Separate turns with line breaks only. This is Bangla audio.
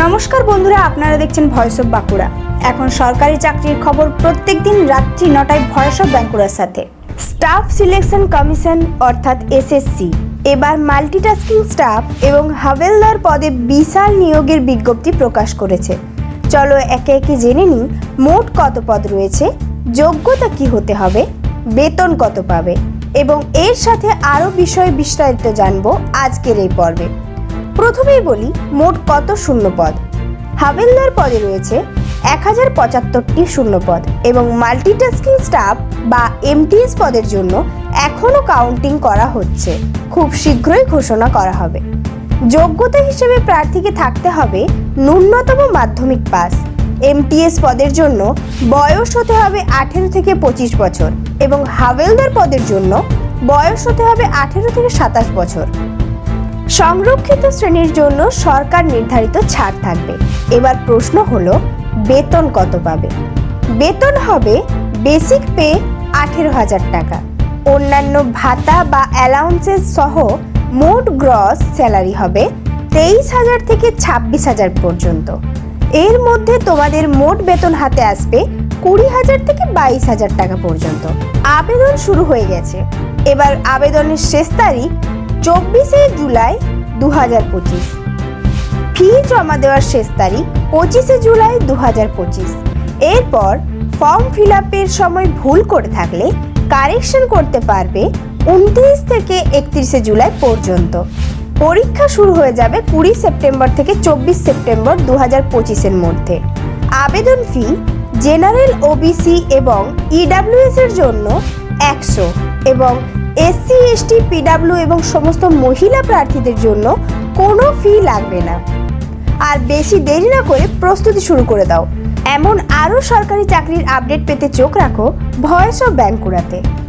নমস্কার বন্ধুরা, আপনারা দেখছেন ভয়েস অফ বাঁকুড়া এখন সরকারি চাকরির খবর প্রত্যেক দিন রাত্রি নটায় ভয়েস অফ বাঁকুড়ার সাথে। স্টাফ সিলেকশন কমিশন অর্থাৎ এসএসসি এবার মাল্টিটাস্কিং স্টাফ এবং হাভেলদার পদে বিশাল নিয়োগের বিজ্ঞপ্তি প্রকাশ করেছে। চলো একে একে জেনে নিই, মোট কত পদ রয়েছে, যোগ্যতা কি হতে হবে, বেতন কত পাবে, এবং এর সাথে আরও বিষয়ে বিস্তারিত জানব আজকের এই পর্বে। প্রথমেই বলি মোট কত শূন্যপদ। হাভেলদার পদে রয়েছে এক হাজার পঁচাত্তরটি শূন্যপদ এবং মাল্টিটাস্কিং স্টাফ বা এমটিএস পদের জন্য এখনও কাউন্টিং করা হচ্ছে। খুব শীঘ্রই ঘোষণা করা হবে। যোগ্যতা হিসেবে প্রার্থীকে থাকতে হবে ন্যূনতম মাধ্যমিক পাস। এমটিএস পদের জন্য বয়স হতে হবে আঠেরো থেকে পঁচিশ বছর এবং হাভেলদার পদের জন্য বয়স হতে হবে আঠেরো থেকে সাতাশ বছর। সংরক্ষিত শ্রেণির জন্য সরকার নির্ধারিত ছাড় থাকবে। এবার প্রশ্ন হলো, বেতন কত পাবে? বেতন হবে বেসিক পে আঠেরো হাজার টাকা। অন্যান্য ভাতা বা অ্যালাউন্সেস সহ মোট গ্রস স্যালারি হবে তেইশ হাজার থেকে ছাব্বিশ হাজার পর্যন্ত। এর মধ্যে তোমাদের মোট বেতন হাতে আসবে কুড়ি হাজার থেকে বাইশ হাজার টাকা পর্যন্ত। আবেদন শুরু হয়ে গেছে। এবার আবেদনের শেষ তারিখ চব্বিশে জুলাই দু হাজার পঁচিশ। ফি জমা দেওয়ার শেষ তারিখ পঁচিশে জুলাই দু হাজার পঁচিশ। এরপর ফর্ম ফিল আপের সময় ভুল করে থাকলে কারেকশন করতে পারবে উনত্রিশ থেকে একত্রিশে জুলাই পর্যন্ত। পরীক্ষা শুরু হয়ে যাবে কুড়ি সেপ্টেম্বর থেকে চব্বিশ সেপ্টেম্বর দু হাজার পঁচিশের মধ্যে। আবেদন ফি জেনারেল, ওবিসি এবং ইডাব্লিউএস এর জন্য একশো। এবং এসসি এসটি পিডাব্লিউ এবং সমস্ত মহিলা প্রার্থীদের জন্য কোনো ফি লাগবে না। আর বেশি দেরি না করে প্রস্তুতি শুরু করে দাও। এমন আরও সরকারি চাকরির আপডেট পেতে চোখ রাখো ভয়েস অফ ব্যাঙ্কুড়াতে